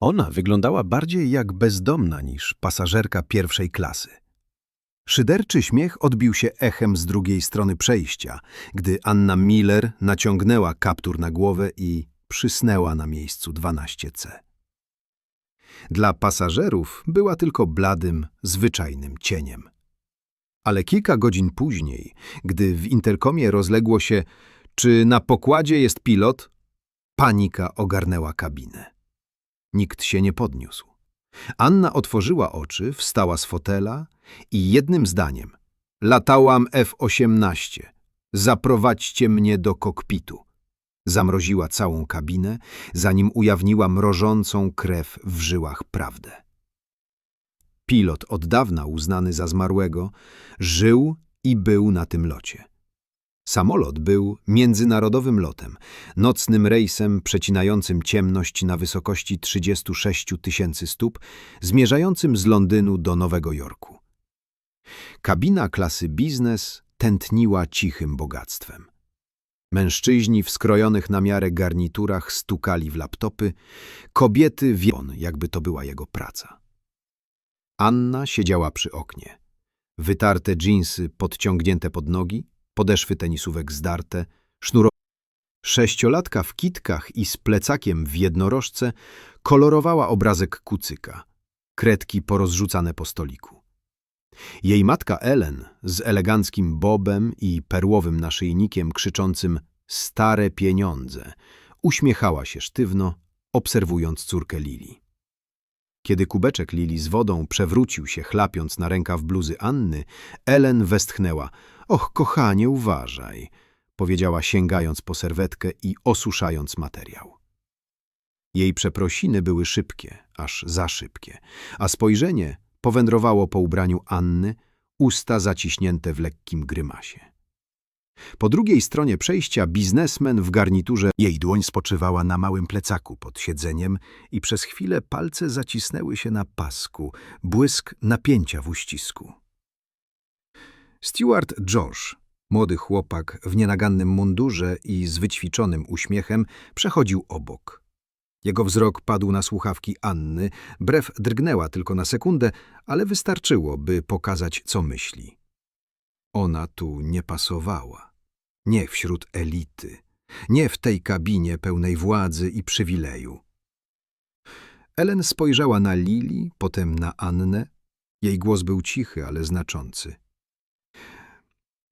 Ona wyglądała bardziej jak bezdomna niż pasażerka pierwszej klasy. Szyderczy śmiech odbił się echem z drugiej strony przejścia, gdy Anna Miller naciągnęła kaptur na głowę i przysnęła na miejscu 12C. Dla pasażerów była tylko bladym, zwyczajnym cieniem. Ale kilka godzin później, gdy w interkomie rozległo się, czy na pokładzie jest pilot, panika ogarnęła kabinę. Nikt się nie podniósł. Anna otworzyła oczy, wstała z fotela i jednym zdaniem Latałam F-18. Zaprowadźcie mnie do kokpitu. Zamroziła całą kabinę, zanim ujawniła mrożącą krew w żyłach prawdę. Pilot, od dawna uznany za zmarłego, żył i był na tym locie. Samolot był międzynarodowym lotem, nocnym rejsem przecinającym ciemność na wysokości 36 tysięcy stóp, zmierzającym z Londynu do Nowego Jorku. Kabina klasy biznes tętniła cichym bogactwem. Mężczyźni w skrojonych na miarę garniturach stukali w laptopy, kobiety wion, jakby to była jego praca. Anna siedziała przy oknie. Wytarte dżinsy podciągnięte pod nogi, podeszwy tenisówek zdarte, sznuro... Sześciolatka w kitkach i z plecakiem w jednorożce kolorowała obrazek kucyka, kredki porozrzucane po stoliku. Jej matka Ellen z eleganckim bobem i perłowym naszyjnikiem krzyczącym stare pieniądze uśmiechała się sztywno, obserwując córkę Lili. Kiedy kubeczek Lili z wodą przewrócił się chlapiąc na rękaw bluzy Anny, Ellen westchnęła – Och, kochanie, uważaj, powiedziała sięgając po serwetkę i osuszając materiał. Jej przeprosiny były szybkie, aż za szybkie, a spojrzenie powędrowało po ubraniu Anny, usta zaciśnięte w lekkim grymasie. Po drugiej stronie przejścia biznesmen w garniturze jej dłoń spoczywała na małym plecaku pod siedzeniem i przez chwilę palce zacisnęły się na pasku, błysk napięcia w uścisku. Steward Josh, młody chłopak w nienagannym mundurze i z wyćwiczonym uśmiechem, przechodził obok. Jego wzrok padł na słuchawki Anny, brew drgnęła tylko na sekundę, ale wystarczyło, by pokazać, co myśli. Ona tu nie pasowała. Nie wśród elity. Nie w tej kabinie pełnej władzy i przywileju. Ellen spojrzała na Lili, potem na Annę. Jej głos był cichy, ale znaczący.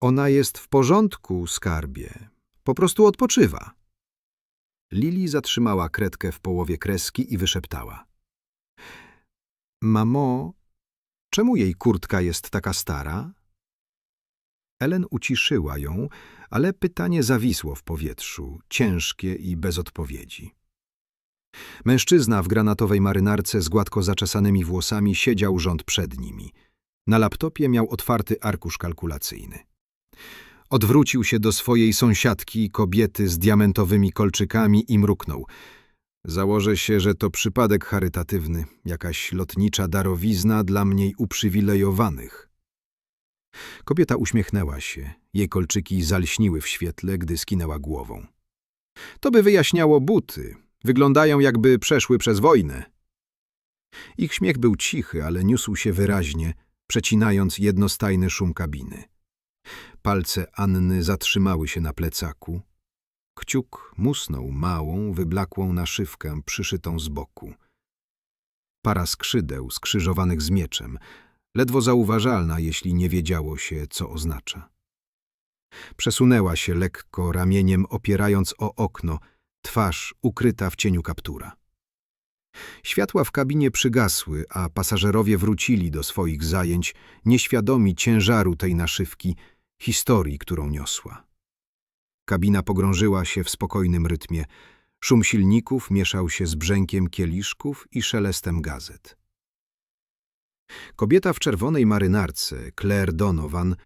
Ona jest w porządku, skarbie. Po prostu odpoczywa. Lili zatrzymała kredkę w połowie kreski i wyszeptała. Mamo, czemu jej kurtka jest taka stara? Ellen uciszyła ją, ale pytanie zawisło w powietrzu, ciężkie i bez odpowiedzi. Mężczyzna w granatowej marynarce z gładko zaczesanymi włosami siedział rząd przed nimi. Na laptopie miał otwarty arkusz kalkulacyjny. Odwrócił się do swojej sąsiadki, kobiety z diamentowymi kolczykami i mruknął. Założę się, że to przypadek charytatywny, jakaś lotnicza darowizna dla mniej uprzywilejowanych. Kobieta uśmiechnęła się. Jej kolczyki zalśniły w świetle, gdy skinęła głową. To by wyjaśniało buty. Wyglądają, jakby przeszły przez wojnę. Ich śmiech był cichy, ale niósł się wyraźnie, przecinając jednostajny szum kabiny. Palce Anny zatrzymały się na plecaku. Kciuk musnął małą, wyblakłą naszywkę przyszytą z boku. Para skrzydeł skrzyżowanych z mieczem, ledwo zauważalna, jeśli nie wiedziało się, co oznacza. Przesunęła się lekko ramieniem, opierając o okno, twarz ukryta w cieniu kaptura. Światła w kabinie przygasły, a pasażerowie wrócili do swoich zajęć, nieświadomi ciężaru tej naszywki, historii, którą niosła. Kabina pogrążyła się w spokojnym rytmie. Szum silników mieszał się z brzękiem kieliszków i szelestem gazet. Kobieta w czerwonej marynarce, Claire Donovan,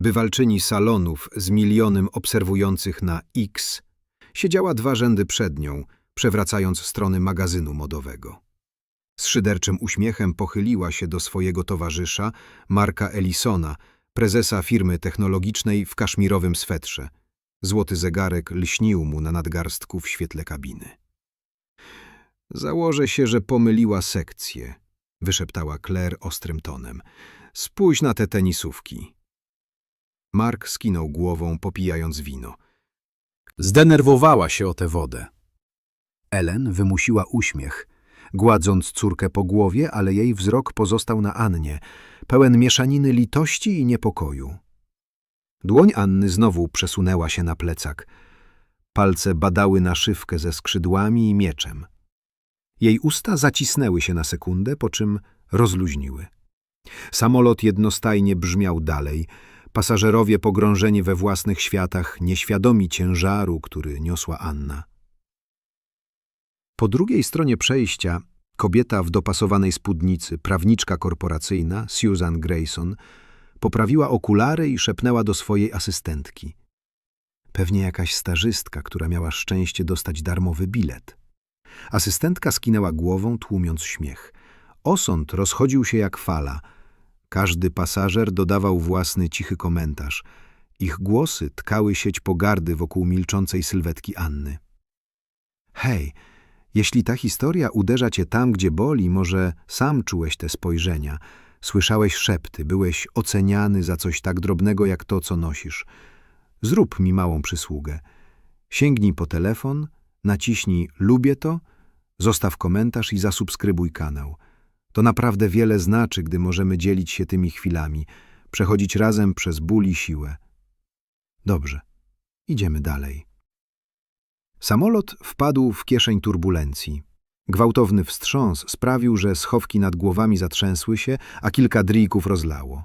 bywalczyni salonów z milionem obserwujących na X, siedziała dwa rzędy przed nią, przewracając strony magazynu modowego. Z szyderczym uśmiechem pochyliła się do swojego towarzysza, Marka Ellisona, prezesa firmy technologicznej w kaszmirowym swetrze. Złoty zegarek lśnił mu na nadgarstku w świetle kabiny. Założę się, że pomyliła sekcję, wyszeptała Claire ostrym tonem. Spójrz na te tenisówki. Mark skinął głową, popijając wino. Zdenerwowała się o tę wodę. Ellen wymusiła uśmiech, gładząc córkę po głowie, ale jej wzrok pozostał na Annie, pełen mieszaniny litości i niepokoju. Dłoń Anny znowu przesunęła się na plecak. Palce badały naszywkę ze skrzydłami i mieczem. Jej usta zacisnęły się na sekundę, po czym rozluźniły. Samolot jednostajnie brzmiał dalej, pasażerowie pogrążeni we własnych światach, nieświadomi ciężaru, który niosła Anna. Po drugiej stronie przejścia kobieta w dopasowanej spódnicy, prawniczka korporacyjna, Susan Grayson, poprawiła okulary i szepnęła do swojej asystentki. Pewnie jakaś stażystka, która miała szczęście dostać darmowy bilet. Asystentka skinęła głową, tłumiąc śmiech. Osąd rozchodził się jak fala. Każdy pasażer dodawał własny cichy komentarz. Ich głosy tkały sieć pogardy wokół milczącej sylwetki Anny. Hej, jeśli ta historia uderza cię tam, gdzie boli, może sam czułeś te spojrzenia. Słyszałeś szepty, byłeś oceniany za coś tak drobnego jak to, co nosisz. Zrób mi małą przysługę. Sięgnij po telefon, naciśnij lubię to, zostaw komentarz i zasubskrybuj kanał. To naprawdę wiele znaczy, gdy możemy dzielić się tymi chwilami, przechodzić razem przez ból i siłę. Dobrze, idziemy dalej. Samolot wpadł w kieszeń turbulencji. Gwałtowny wstrząs sprawił, że schowki nad głowami zatrzęsły się, a kilka drików rozlało.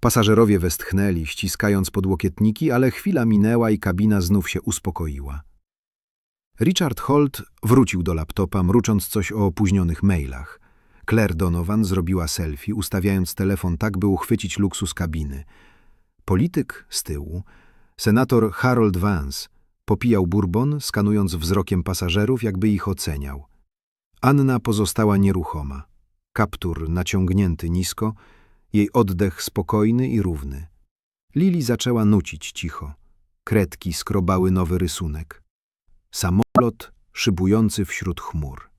Pasażerowie westchnęli, ściskając podłokietniki, ale chwila minęła i kabina znów się uspokoiła. Richard Holt wrócił do laptopa, mrucząc coś o opóźnionych mailach. Claire Donovan zrobiła selfie, ustawiając telefon tak, by uchwycić luksus kabiny. Polityk z tyłu, senator Harold Vance, popijał bourbon, skanując wzrokiem pasażerów, jakby ich oceniał. Anna pozostała nieruchoma. Kaptur naciągnięty nisko, jej oddech spokojny i równy. Lili zaczęła nucić cicho. Kredki skrobały nowy rysunek. Samolot szybujący wśród chmur.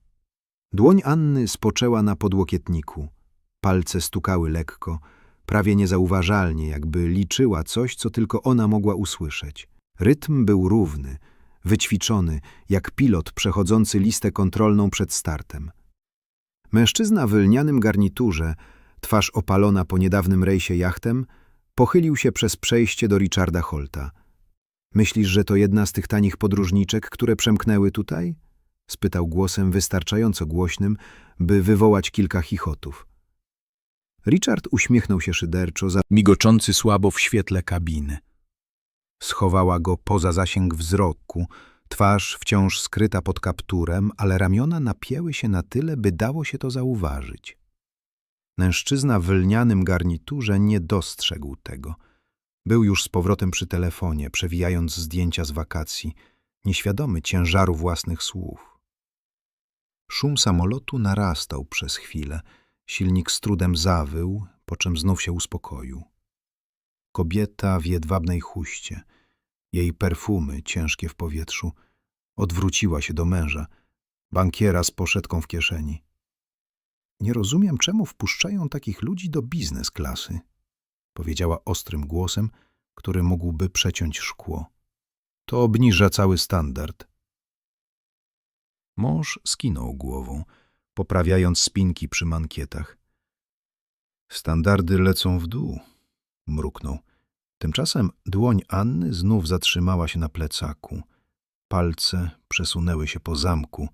Dłoń Anny spoczęła na podłokietniku. Palce stukały lekko, prawie niezauważalnie, jakby liczyła coś, co tylko ona mogła usłyszeć. Rytm był równy, wyćwiczony, jak pilot przechodzący listę kontrolną przed startem. Mężczyzna w lnianym garniturze, twarz opalona po niedawnym rejsie jachtem, pochylił się przez przejście do Richarda Holta. Myślisz, że to jedna z tych tanich podróżniczek, które przemknęły tutaj? spytał głosem wystarczająco głośnym, by wywołać kilka chichotów. Richard uśmiechnął się szyderczo, za Migoczący słabo w świetle kabiny. Schowała go poza zasięg wzroku, twarz wciąż skryta pod kapturem, ale ramiona napięły się na tyle, by dało się to zauważyć. Mężczyzna w lnianym garniturze nie dostrzegł tego. Był już z powrotem przy telefonie, przewijając zdjęcia z wakacji, nieświadomy ciężaru własnych słów. Szum samolotu narastał przez chwilę. Silnik z trudem zawył, po czym znów się uspokoił. Kobieta w jedwabnej chuście, jej perfumy ciężkie w powietrzu, odwróciła się do męża, bankiera z poszetką w kieszeni. Nie rozumiem, czemu wpuszczają takich ludzi do biznes klasy, powiedziała ostrym głosem, który mógłby przeciąć szkło. To obniża cały standard. Mąż skinął głową, poprawiając spinki przy mankietach. Standardy lecą w dół, mruknął. Tymczasem dłoń Anny znów zatrzymała się na plecaku. Palce przesunęły się po zamku,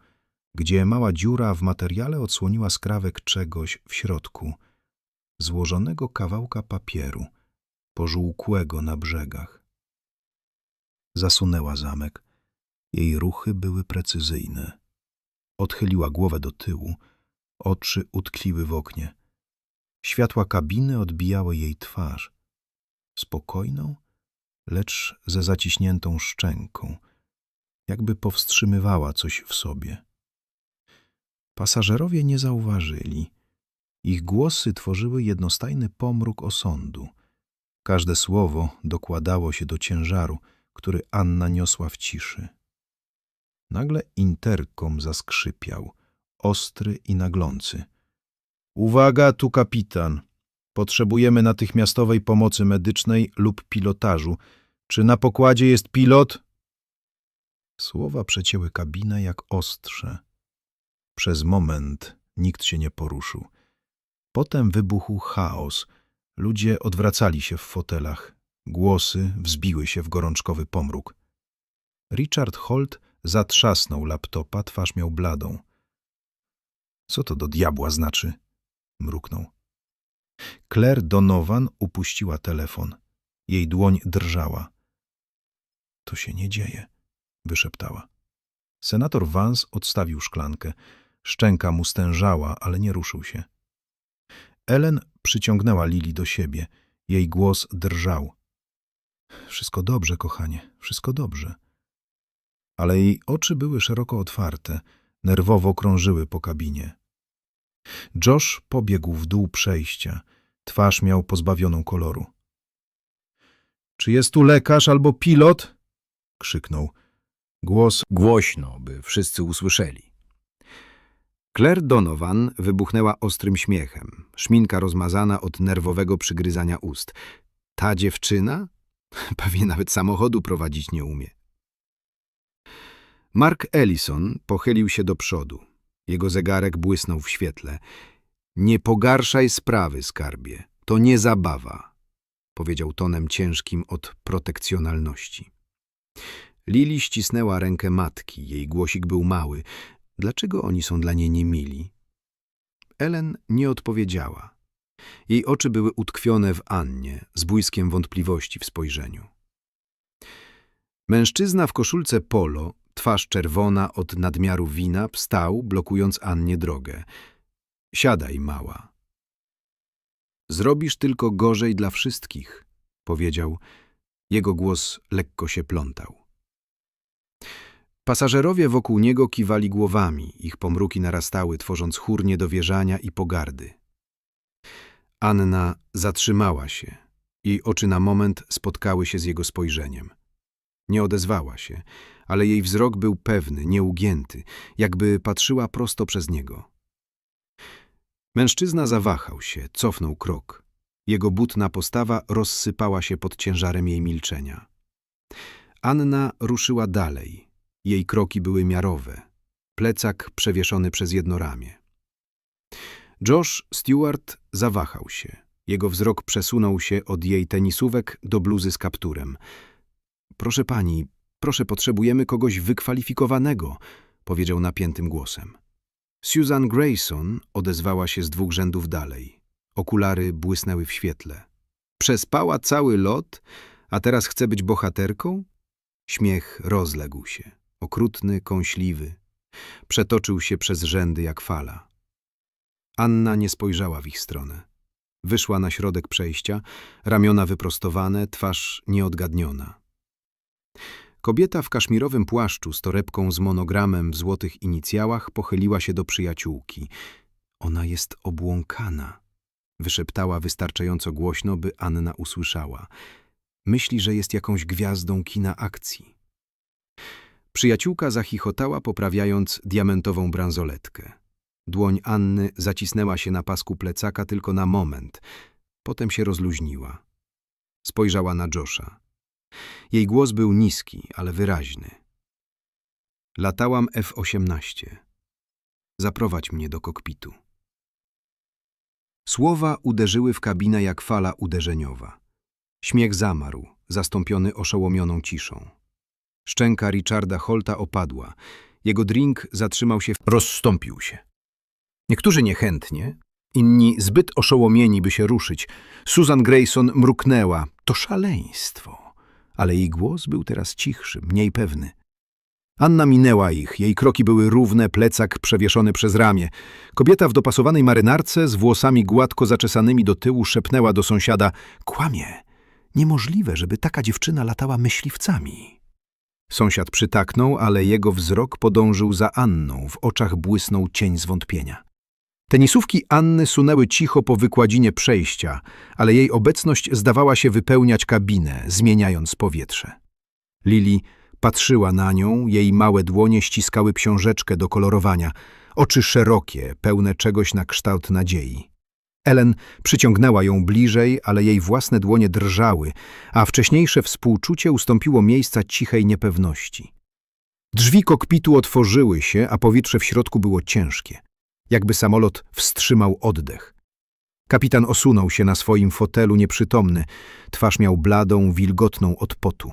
gdzie mała dziura w materiale odsłoniła skrawek czegoś w środku, złożonego kawałka papieru, pożółkłego na brzegach. Zasunęła zamek. Jej ruchy były precyzyjne. Odchyliła głowę do tyłu, oczy utkwiły w oknie. Światła kabiny odbijały jej twarz. Spokojną, lecz ze zaciśniętą szczęką, jakby powstrzymywała coś w sobie. Pasażerowie nie zauważyli. Ich głosy tworzyły jednostajny pomruk osądu. Każde słowo dokładało się do ciężaru, który Anna niosła w ciszy. Nagle interkom zaskrzypiał. ostry i naglący. Uwaga, tu kapitan. Potrzebujemy natychmiastowej pomocy medycznej lub pilotażu. Czy na pokładzie jest pilot? Słowa przecięły kabinę jak ostrze. Przez moment nikt się nie poruszył. Potem wybuchł chaos. Ludzie odwracali się w fotelach. Głosy wzbiły się w gorączkowy pomruk. Richard Holt zatrzasnął laptopa, twarz miał bladą. Co to do diabła znaczy? Mruknął. Claire Donovan upuściła telefon. Jej dłoń drżała. To się nie dzieje, wyszeptała. Senator Vance odstawił szklankę. Szczęka mu stężała, ale nie ruszył się. Ellen przyciągnęła Lili do siebie. Jej głos drżał. Wszystko dobrze, kochanie, wszystko dobrze. Ale jej oczy były szeroko otwarte, nerwowo krążyły po kabinie. Josh pobiegł w dół przejścia. Twarz miał pozbawioną koloru. Czy jest tu lekarz albo pilot? krzyknął. Głos Głośno, by wszyscy usłyszeli. Claire Donovan wybuchnęła ostrym śmiechem, szminka rozmazana od nerwowego przygryzania ust. Ta dziewczyna? Pewnie nawet samochodu prowadzić nie umie. Mark Ellison pochylił się do przodu. Jego zegarek błysnął w świetle. Nie pogarszaj sprawy, skarbie. To nie zabawa, powiedział tonem ciężkim od protekcjonalności. Lili ścisnęła rękę matki. Jej głosik był mały. Dlaczego oni są dla niej niemili? Ellen nie odpowiedziała. Jej oczy były utkwione w Annie, z błyskiem wątpliwości w spojrzeniu. Mężczyzna w koszulce polo, twarz czerwona od nadmiaru wina, wstał, blokując Annie drogę. Siadaj, mała. Zrobisz tylko gorzej dla wszystkich, powiedział. Jego głos lekko się plątał. Pasażerowie wokół niego kiwali głowami, ich pomruki narastały, tworząc chór niedowierzania i pogardy. Anna zatrzymała się. Jej oczy na moment spotkały się z jego spojrzeniem. Nie odezwała się, ale jej wzrok był pewny, nieugięty, jakby patrzyła prosto przez niego. Mężczyzna zawahał się, cofnął krok. Jego butna postawa rozsypała się pod ciężarem jej milczenia. Anna ruszyła dalej. Jej kroki były miarowe. Plecak przewieszony przez jedno ramię. Josh Stewart zawahał się. Jego wzrok przesunął się od jej tenisówek do bluzy z kapturem. Proszę pani, proszę, potrzebujemy kogoś wykwalifikowanego, powiedział napiętym głosem. Susan Grayson odezwała się z dwóch rzędów dalej. Okulary błysnęły w świetle. Przespała cały lot, a teraz chce być bohaterką? Śmiech rozległ się, okrutny, kąśliwy. Przetoczył się przez rzędy jak fala. Anna nie spojrzała w ich stronę. Wyszła na środek przejścia, ramiona wyprostowane, twarz nieodgadniona. Kobieta w kaszmirowym płaszczu z torebką z monogramem w złotych inicjałach pochyliła się do przyjaciółki. Ona jest obłąkana, wyszeptała wystarczająco głośno, by Anna usłyszała. Myśli, że jest jakąś gwiazdą kina akcji. Przyjaciółka zachichotała, poprawiając diamentową bransoletkę. Dłoń Anny zacisnęła się na pasku plecaka tylko na moment, potem się rozluźniła. Spojrzała na Josha. Jej głos był niski, ale wyraźny. Latałam F-18. Zaprowadź mnie do kokpitu. Słowa uderzyły w kabinę jak fala uderzeniowa. Śmiech zamarł, zastąpiony oszołomioną ciszą. Szczęka Richarda Holta opadła. Jego drink zatrzymał się, rozstąpił się. Niektórzy niechętnie, inni zbyt oszołomieni, by się ruszyć. Susan Grayson mruknęła. To szaleństwo. Ale jej głos był teraz cichszy, mniej pewny. Anna minęła ich, jej kroki były równe, plecak przewieszony przez ramię. Kobieta w dopasowanej marynarce z włosami gładko zaczesanymi do tyłu szepnęła do sąsiada – kłamie, niemożliwe, żeby taka dziewczyna latała myśliwcami. Sąsiad przytaknął, ale jego wzrok podążył za Anną, w oczach błysnął cień zwątpienia. Tenisówki Anny sunęły cicho po wykładzinie przejścia, ale jej obecność zdawała się wypełniać kabinę, zmieniając powietrze. Lili patrzyła na nią, jej małe dłonie ściskały książeczkę do kolorowania. Oczy szerokie, pełne czegoś na kształt nadziei. Ellen przyciągnęła ją bliżej, ale jej własne dłonie drżały, a wcześniejsze współczucie ustąpiło miejsca cichej niepewności. Drzwi kokpitu otworzyły się, a powietrze w środku było ciężkie. Jakby samolot wstrzymał oddech. Kapitan osunął się na swoim fotelu nieprzytomny. Twarz miał bladą, wilgotną od potu.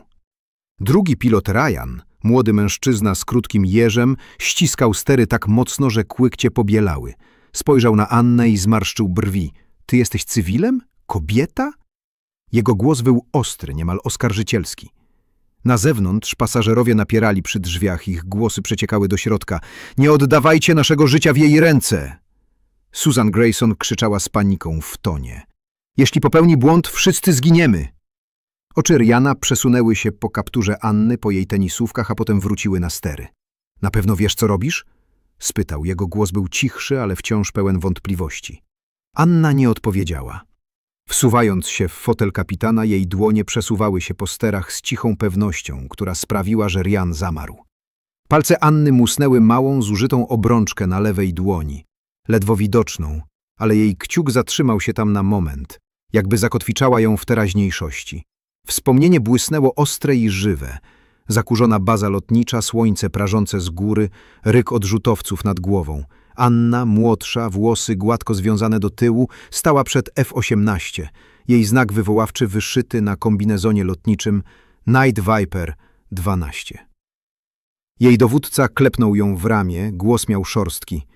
Drugi pilot Ryan, młody mężczyzna z krótkim jeżem, ściskał stery tak mocno, że kłykcie pobielały. Spojrzał na Annę i zmarszczył brwi. Ty jesteś cywilem? Kobieta? Jego głos był ostry, niemal oskarżycielski. Na zewnątrz pasażerowie napierali przy drzwiach, ich głosy przeciekały do środka. Nie oddawajcie naszego życia w jej ręce! Susan Grayson krzyczała z paniką w tonie. Jeśli popełni błąd, wszyscy zginiemy! Oczy Riana przesunęły się po kapturze Anny, po jej tenisówkach, a potem wróciły na stery. Na pewno wiesz, co robisz? spytał. Jego głos był cichszy, ale wciąż pełen wątpliwości. Anna nie odpowiedziała. Wsuwając się w fotel kapitana, jej dłonie przesuwały się po sterach z cichą pewnością, która sprawiła, że Rian zamarł. Palce Anny musnęły małą, zużytą obrączkę na lewej dłoni, ledwo widoczną, ale jej kciuk zatrzymał się tam na moment, jakby zakotwiczała ją w teraźniejszości. Wspomnienie błysnęło ostre i żywe. Zakurzona baza lotnicza, słońce prażące z góry, ryk odrzutowców nad głową. Anna, młodsza, włosy gładko związane do tyłu, stała przed F-18. Jej znak wywoławczy wyszyty na kombinezonie lotniczym Night Viper 12. Jej dowódca klepnął ją w ramię, głos miał szorstki.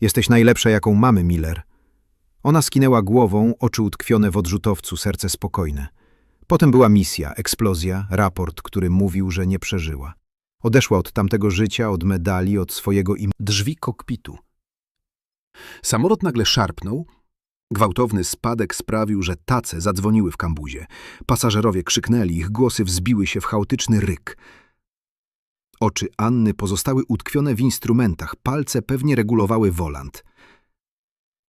Jesteś najlepsza, jaką mamy, Miller. Ona skinęła głową, oczy utkwione w odrzutowcu, serce spokojne. Potem była misja, eksplozja, raport, który mówił, że nie przeżyła. Odeszła od tamtego życia, od medali, od swojego im... drzwi kokpitu. Samolot nagle szarpnął. Gwałtowny spadek sprawił, że tace zadzwoniły w kambuzie. Pasażerowie krzyknęli, ich głosy wzbiły się w chaotyczny ryk. Oczy Anny pozostały utkwione w instrumentach, palce pewnie regulowały wolant.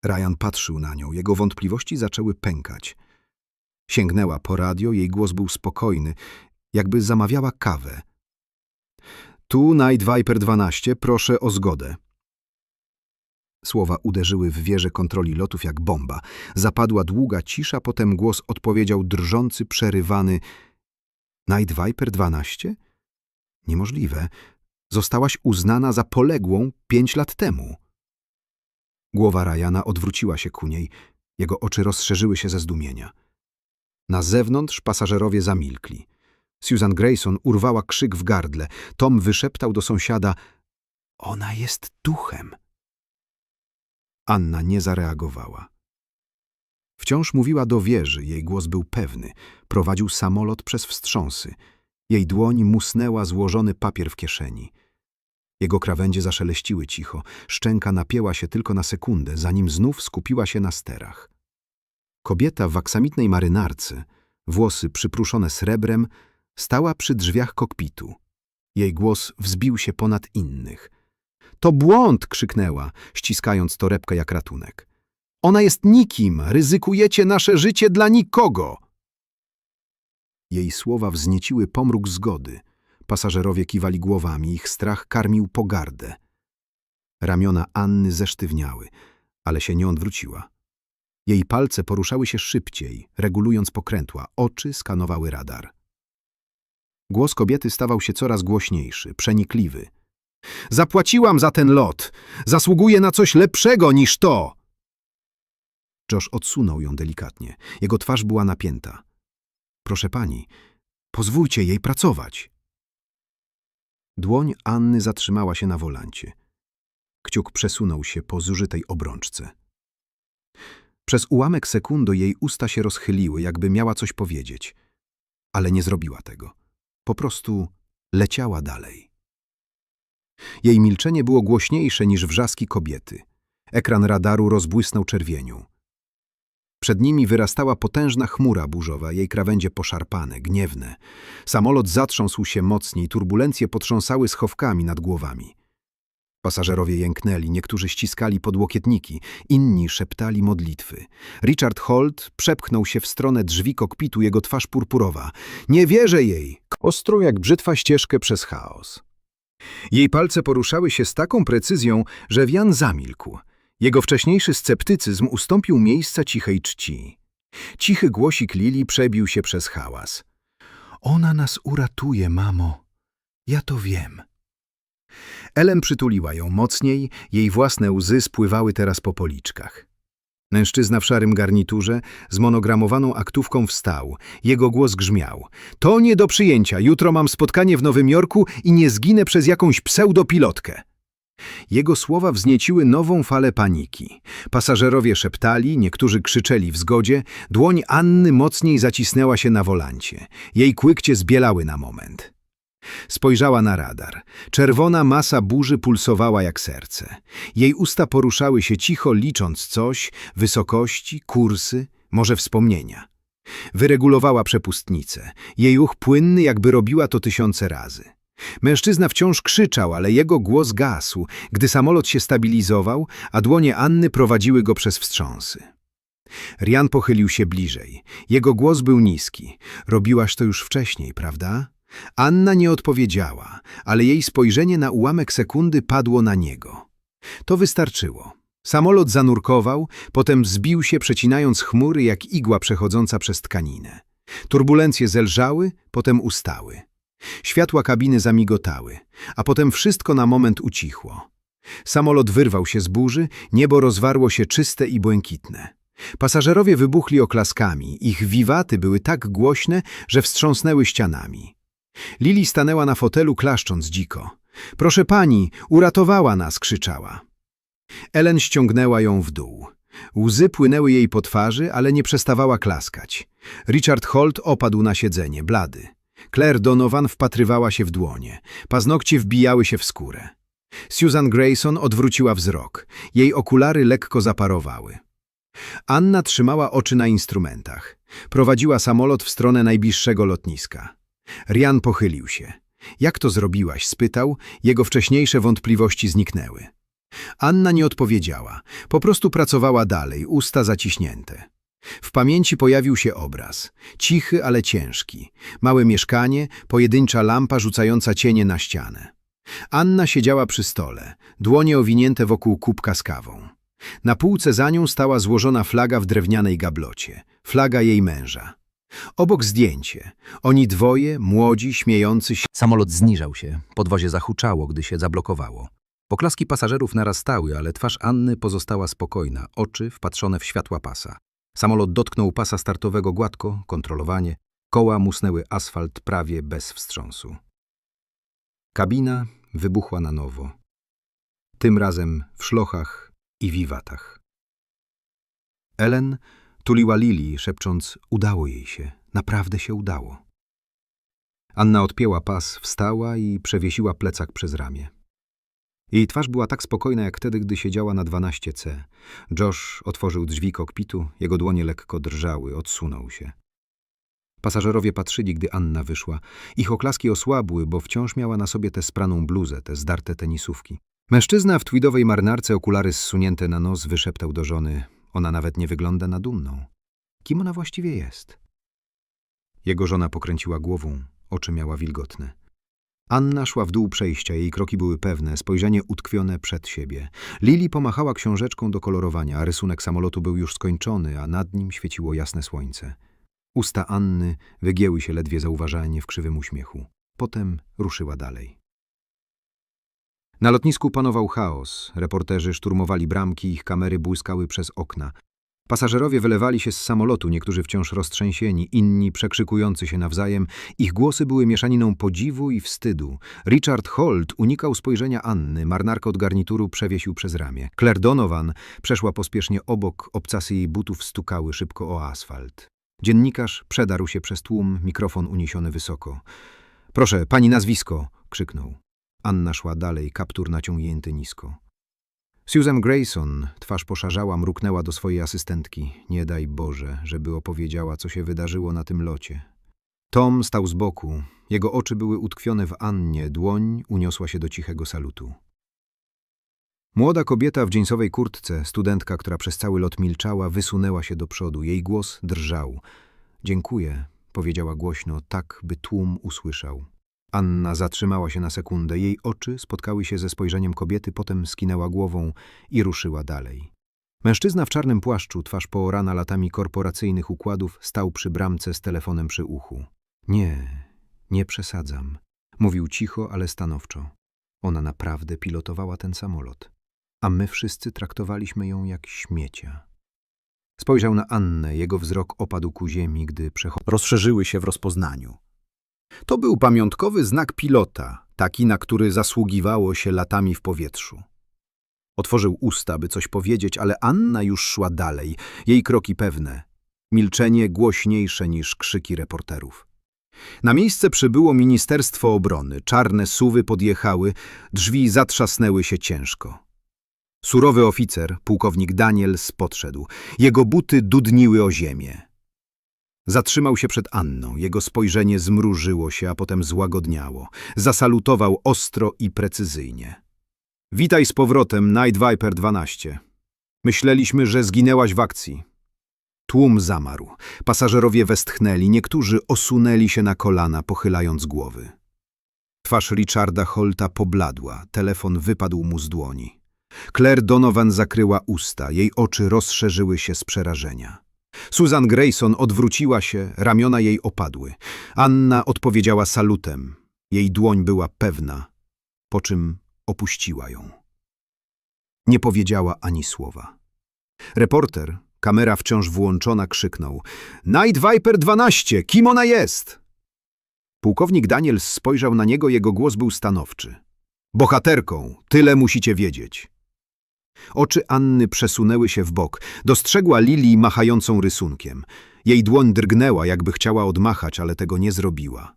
Ryan patrzył na nią, jego wątpliwości zaczęły pękać. Sięgnęła po radio, jej głos był spokojny, jakby zamawiała kawę. Tu Night Viper 12, proszę o zgodę. Słowa uderzyły w wieżę kontroli lotów jak bomba. Zapadła długa cisza, potem głos odpowiedział drżący, przerywany. Night Viper 12? Niemożliwe. Zostałaś uznana za poległą pięć lat temu. Głowa Ryana odwróciła się ku niej. Jego oczy rozszerzyły się ze zdumienia. Na zewnątrz pasażerowie zamilkli. Susan Grayson urwała krzyk w gardle. Tom wyszeptał do sąsiada – ona jest duchem. Anna nie zareagowała. Wciąż mówiła do wieży, jej głos był pewny. Prowadził samolot przez wstrząsy. Jej dłoń musnęła złożony papier w kieszeni. Jego krawędzie zaszeleściły cicho. Szczęka napięła się tylko na sekundę, zanim znów skupiła się na sterach. Kobieta w aksamitnej marynarce, włosy przypruszone srebrem, stała przy drzwiach kokpitu. Jej głos wzbił się ponad innych. To błąd! krzyknęła, ściskając torebkę jak ratunek. Ona jest nikim! Ryzykujecie nasze życie dla nikogo! Jej słowa wznieciły pomruk zgody. Pasażerowie kiwali głowami, ich strach karmił pogardę. Ramiona Anny zesztywniały, ale się nie odwróciła. Jej palce poruszały się szybciej, regulując pokrętła, oczy skanowały radar. Głos kobiety stawał się coraz głośniejszy, przenikliwy. Zapłaciłam za ten lot! Zasługuję na coś lepszego niż to! Josh odsunął ją delikatnie. Jego twarz była napięta. Proszę pani, pozwólcie jej pracować. Dłoń Anny zatrzymała się na wolancie. Kciuk przesunął się po zużytej obrączce. Przez ułamek sekundy jej usta się rozchyliły, jakby miała coś powiedzieć. Ale nie zrobiła tego. Po prostu leciała dalej. Jej milczenie było głośniejsze niż wrzaski kobiety. Ekran radaru rozbłysnął czerwienią. Przed nimi wyrastała potężna chmura burzowa, jej krawędzie poszarpane, gniewne. Samolot zatrząsł się mocniej, turbulencje potrząsały schowkami nad głowami. Pasażerowie jęknęli, niektórzy ściskali podłokietniki, inni szeptali modlitwy. Richard Holt przepchnął się w stronę drzwi kokpitu, jego twarz purpurowa. Nie wierzę jej! Ostrą jak brzytwa ścieżkę przez chaos. Jej palce poruszały się z taką precyzją, że Wian zamilkł. Jego wcześniejszy sceptycyzm ustąpił miejsca cichej czci. Cichy głosik Lili przebił się przez hałas. Ona nas uratuje, mamo. Ja to wiem. Ellen przytuliła ją mocniej, jej własne łzy spływały teraz po policzkach. Mężczyzna w szarym garniturze z monogramowaną aktówką wstał. Jego głos grzmiał. To nie do przyjęcia. Jutro mam spotkanie w Nowym Jorku i nie zginę przez jakąś pseudopilotkę. Jego słowa wznieciły nową falę paniki. Pasażerowie szeptali, niektórzy krzyczeli w zgodzie, dłoń Anny mocniej zacisnęła się na wolancie. Jej kłykcie zbielały na moment. Spojrzała na radar. Czerwona masa burzy pulsowała jak serce. Jej usta poruszały się cicho, licząc coś, wysokości, kursy, może wspomnienia. Wyregulowała przepustnicę. Jej uch płynny, jakby robiła to tysiące razy. Mężczyzna wciąż krzyczał, ale jego głos gasł, gdy samolot się stabilizował, a dłonie Anny prowadziły go przez wstrząsy. Rian pochylił się bliżej. Jego głos był niski. Robiłaś to już wcześniej, prawda? Anna nie odpowiedziała, ale jej spojrzenie na ułamek sekundy padło na niego. To wystarczyło. Samolot zanurkował, potem zbił się, przecinając chmury jak igła przechodząca przez tkaninę. Turbulencje zelżały, potem ustały. Światła kabiny zamigotały, a potem wszystko na moment ucichło. Samolot wyrwał się z burzy, niebo rozwarło się czyste i błękitne. Pasażerowie wybuchli oklaskami, ich wiwaty były tak głośne, że wstrząsnęły ścianami. Lili stanęła na fotelu, klaszcząc dziko. Proszę pani, uratowała nas, krzyczała. Ellen ściągnęła ją w dół. Łzy płynęły jej po twarzy, ale nie przestawała klaskać. Richard Holt opadł na siedzenie, blady. Claire Donovan wpatrywała się w dłonie. Paznokcie wbijały się w skórę. Susan Grayson odwróciła wzrok. Jej okulary lekko zaparowały. Anna trzymała oczy na instrumentach. Prowadziła samolot w stronę najbliższego lotniska. Rian pochylił się. Jak to zrobiłaś? spytał. Jego wcześniejsze wątpliwości zniknęły. Anna nie odpowiedziała. Po prostu pracowała dalej, usta zaciśnięte. W pamięci pojawił się obraz. Cichy, ale ciężki. Małe mieszkanie, pojedyncza lampa rzucająca cienie na ścianę. Anna siedziała przy stole, dłonie owinięte wokół kubka z kawą. Na półce za nią stała złożona flaga w drewnianej gablocie. Flaga jej męża. Obok zdjęcie. Oni dwoje, młodzi, śmiejący się. Samolot zniżał się, podwozie zahuczało, gdy się zablokowało. Poklaski pasażerów narastały, ale twarz Anny pozostała spokojna, oczy wpatrzone w światła pasa. Samolot dotknął pasa startowego gładko, kontrolowanie, koła musnęły asfalt prawie bez wstrząsu. Kabina wybuchła na nowo. Tym razem w szlochach i wiwatach. Ellen tuliła Lili, szepcząc, udało jej się, naprawdę się udało. Anna odpięła pas, wstała i przewiesiła plecak przez ramię. Jej twarz była tak spokojna jak wtedy, gdy siedziała na 12C. Josh otworzył drzwi kokpitu, jego dłonie lekko drżały, odsunął się. Pasażerowie patrzyli, gdy Anna wyszła. Ich oklaski osłabły, bo wciąż miała na sobie tę spraną bluzę, te zdarte tenisówki. Mężczyzna w tweedowej marynarce, okulary zsunięte na nos, wyszeptał do żony. Ona nawet nie wygląda na dumną. Kim ona właściwie jest? Jego żona pokręciła głową, oczy miała wilgotne. Anna szła w dół przejścia, jej kroki były pewne, spojrzenie utkwione przed siebie. Lili pomachała książeczką do kolorowania, a rysunek samolotu był już skończony, a nad nim świeciło jasne słońce. Usta Anny wygięły się ledwie zauważalnie w krzywym uśmiechu. Potem ruszyła dalej. Na lotnisku panował chaos. Reporterzy szturmowali bramki, ich kamery błyskały przez okna. Pasażerowie wylewali się z samolotu, niektórzy wciąż roztrzęsieni, inni przekrzykujący się nawzajem. Ich głosy były mieszaniną podziwu i wstydu. Richard Holt unikał spojrzenia Anny, marnarkę od garnituru przewiesił przez ramię. Claire Donovan przeszła pospiesznie obok, obcasy jej butów stukały szybko o asfalt. Dziennikarz przedarł się przez tłum, mikrofon uniesiony wysoko. – Proszę, pani nazwisko! – krzyknął. Anna szła dalej, kaptur naciągnięty nisko. Susan Grayson, twarz poszarzała, mruknęła do swojej asystentki. Nie daj Boże, żeby opowiedziała, co się wydarzyło na tym locie. Tom stał z boku. Jego oczy były utkwione w Annie, dłoń uniosła się do cichego salutu. Młoda kobieta w dżinsowej kurtce, studentka, która przez cały lot milczała, wysunęła się do przodu. Jej głos drżał. Dziękuję, powiedziała głośno, tak by tłum usłyszał. Anna zatrzymała się na sekundę. Jej oczy spotkały się ze spojrzeniem kobiety, potem skinęła głową i ruszyła dalej. Mężczyzna w czarnym płaszczu, twarz poorana latami korporacyjnych układów, stał przy bramce z telefonem przy uchu. Nie, nie przesadzam. Mówił cicho, ale stanowczo. Ona naprawdę pilotowała ten samolot. A my wszyscy traktowaliśmy ją jak śmiecia. Spojrzał na Annę, jego wzrok opadł ku ziemi, gdy przechodził. rozszerzyły się w rozpoznaniu. To był pamiątkowy znak pilota, taki, na który zasługiwało się latami w powietrzu. Otworzył usta, by coś powiedzieć, ale Anna już szła dalej, jej kroki pewne, milczenie głośniejsze niż krzyki reporterów. Na miejsce przybyło Ministerstwo Obrony, czarne suwy podjechały, drzwi zatrzasnęły się ciężko. Surowy oficer, pułkownik Daniels, podszedł. Jego buty dudniły o ziemię. Zatrzymał się przed Anną, jego spojrzenie zmrużyło się, a potem złagodniało. Zasalutował ostro i precyzyjnie. Witaj z powrotem, Night Viper 12. Myśleliśmy, że zginęłaś w akcji. Tłum zamarł. Pasażerowie westchnęli, niektórzy osunęli się na kolana, pochylając głowy. Twarz Richarda Holta pobladła, telefon wypadł mu z dłoni. Claire Donovan zakryła usta, jej oczy rozszerzyły się z przerażenia. Susan Grayson odwróciła się, ramiona jej opadły. Anna odpowiedziała salutem. Jej dłoń była pewna, po czym opuściła ją. Nie powiedziała ani słowa. Reporter, kamera wciąż włączona, krzyknął Night Viper 12, kim ona jest? Pułkownik Daniels spojrzał na niego, jego głos był stanowczy. Bohaterką, tyle musicie wiedzieć. Oczy Anny przesunęły się w bok. Dostrzegła Lili machającą rysunkiem. Jej dłoń drgnęła, jakby chciała odmachać, ale tego nie zrobiła.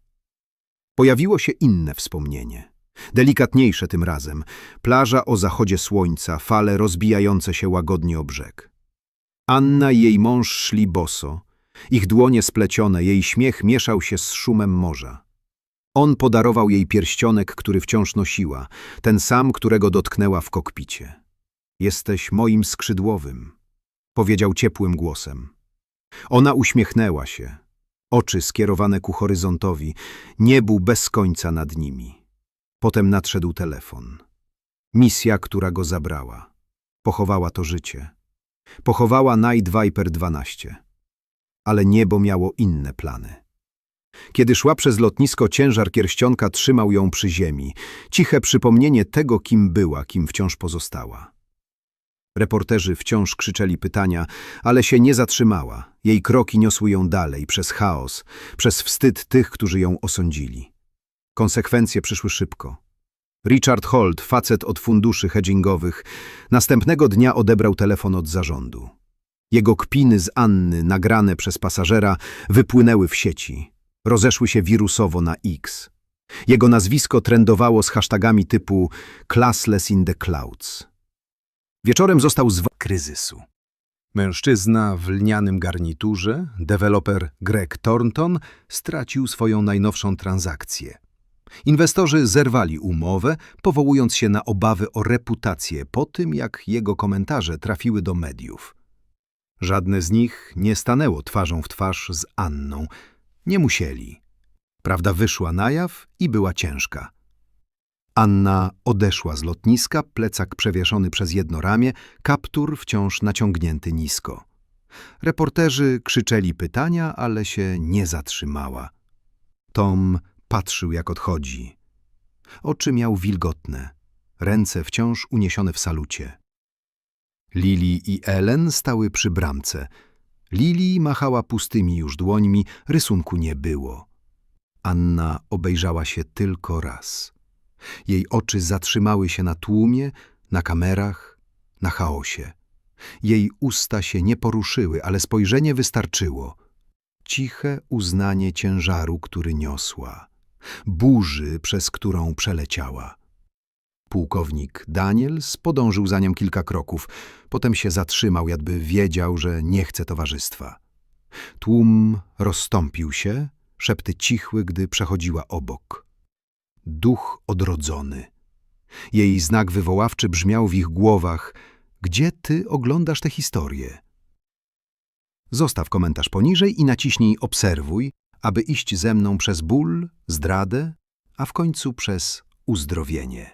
Pojawiło się inne wspomnienie. Delikatniejsze tym razem. Plaża o zachodzie słońca, fale rozbijające się łagodnie o brzeg. Anna i jej mąż szli boso. Ich dłonie splecione, jej śmiech mieszał się z szumem morza. On podarował jej pierścionek, który wciąż nosiła, ten sam, którego dotknęła w kokpicie. Jesteś moim skrzydłowym, powiedział ciepłym głosem. Ona uśmiechnęła się, oczy skierowane ku horyzontowi, niebu bez końca nad nimi. Potem nadszedł telefon. Misja, która go zabrała. Pochowała to życie. Pochowała Night Viper 12. Ale niebo miało inne plany. Kiedy szła przez lotnisko, ciężar pierścionka trzymał ją przy ziemi. Ciche przypomnienie tego, kim była, kim wciąż pozostała. Reporterzy wciąż krzyczeli pytania, ale się nie zatrzymała. Jej kroki niosły ją dalej, przez chaos, przez wstyd tych, którzy ją osądzili. Konsekwencje przyszły szybko. Richard Holt, facet od funduszy hedgingowych, następnego dnia odebrał telefon od zarządu. Jego kpiny z Anny, nagrane przez pasażera, wypłynęły w sieci. Rozeszły się wirusowo na X. Jego nazwisko trendowało z hashtagami typu classless in the clouds. Wieczorem został zwa kryzysu. Mężczyzna w lnianym garniturze, deweloper Greg Thornton, stracił swoją najnowszą transakcję. Inwestorzy zerwali umowę, powołując się na obawy o reputację po tym, jak jego komentarze trafiły do mediów. Żadne z nich nie stanęło twarzą w twarz z Anną. Nie musieli. Prawda wyszła na jaw i była ciężka. Anna odeszła z lotniska, plecak przewieszony przez jedno ramię, kaptur wciąż naciągnięty nisko. Reporterzy krzyczeli pytania, ale się nie zatrzymała. Tom patrzył, jak odchodzi. Oczy miał wilgotne, ręce wciąż uniesione w salucie. Lili i Ellen stały przy bramce. Lili machała pustymi już dłońmi, rysunku nie było. Anna obejrzała się tylko raz. Jej oczy zatrzymały się na tłumie, na kamerach, na chaosie. Jej usta się nie poruszyły, ale spojrzenie wystarczyło. Ciche uznanie ciężaru, który niosła, burzy, przez którą przeleciała. Pułkownik Daniels podążył za nią kilka kroków, potem się zatrzymał, jakby wiedział, że nie chce towarzystwa. Tłum rozstąpił się, szepty cichły, gdy przechodziła obok. Duch odrodzony. Jej znak wywoławczy brzmiał w ich głowach. Gdzie ty oglądasz tę historię? Zostaw komentarz poniżej i naciśnij obserwuj, aby iść ze mną przez ból, zdradę, a w końcu przez uzdrowienie.